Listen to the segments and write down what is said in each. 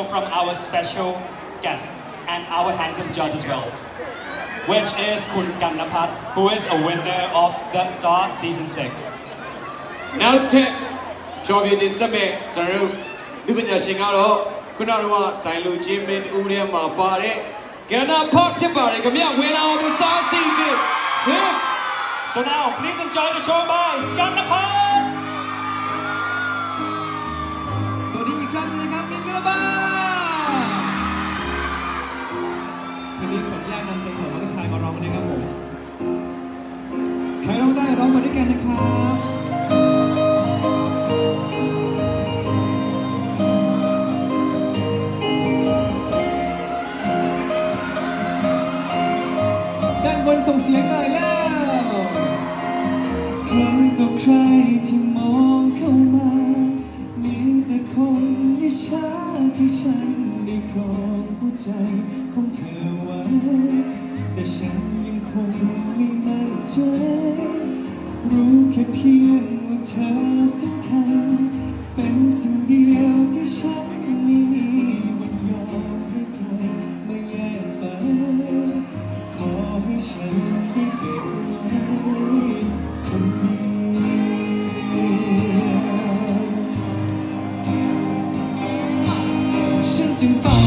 show from our special guest and our handsome judge as well, which is Kun Gannapat, who is a winner of The Star Season 6. Now, take show you this a bit, Taru. the Star Season 6 So now please enjoy the show by Gannapat บนส่งเสียงหน่อยแล้วคนต่อใครที่มองเข้ามา มีแต่คนนิชาที่ฉันได้ครองหัวใจของเธอไว้ แต่ฉันยังคงไม่แน่ใจ รู้แค่เพียงว่าเธอสำคัญ เป็นสิ่งเดียวที่ฉัน Tintão.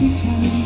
机场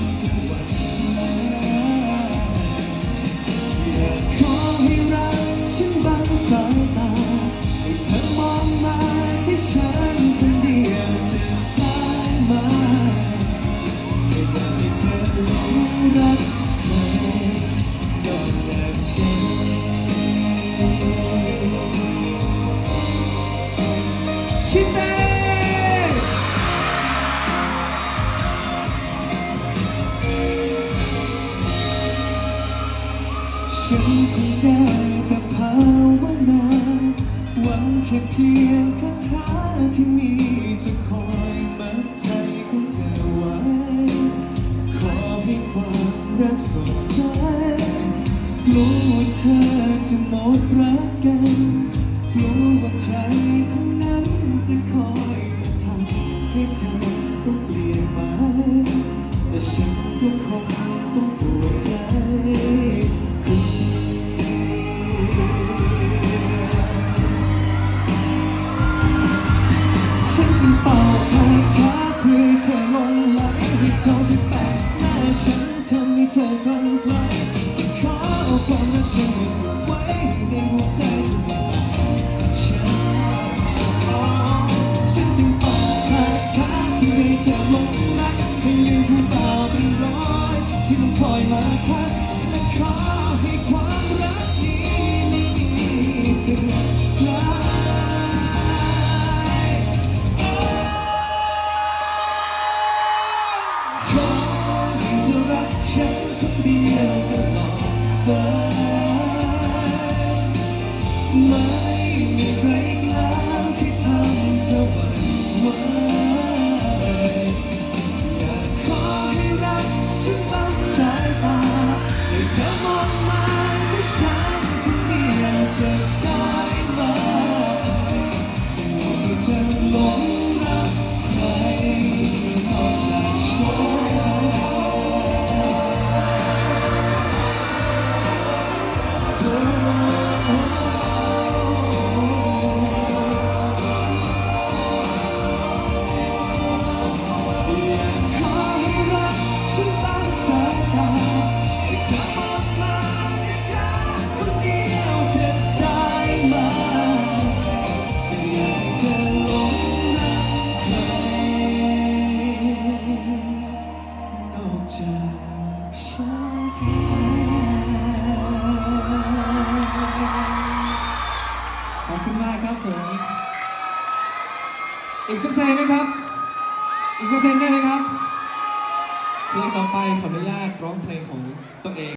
ฉันคงได้แต่ภาวนาหวังแค่เพียงคาถาที่มีจะคอยมัดใจของเธอไว้ ขอให้ความรักสดใสกลัวเธอจะหมดรักกัน told คนเดียวตลอดไปไม่มีใคร มากครับผม อีกสักเพลงไหมครับ อีกสักเพลงได้ไหมครับ เพลงต่อไปขออนุญาตร้องเพลงของตัวเอง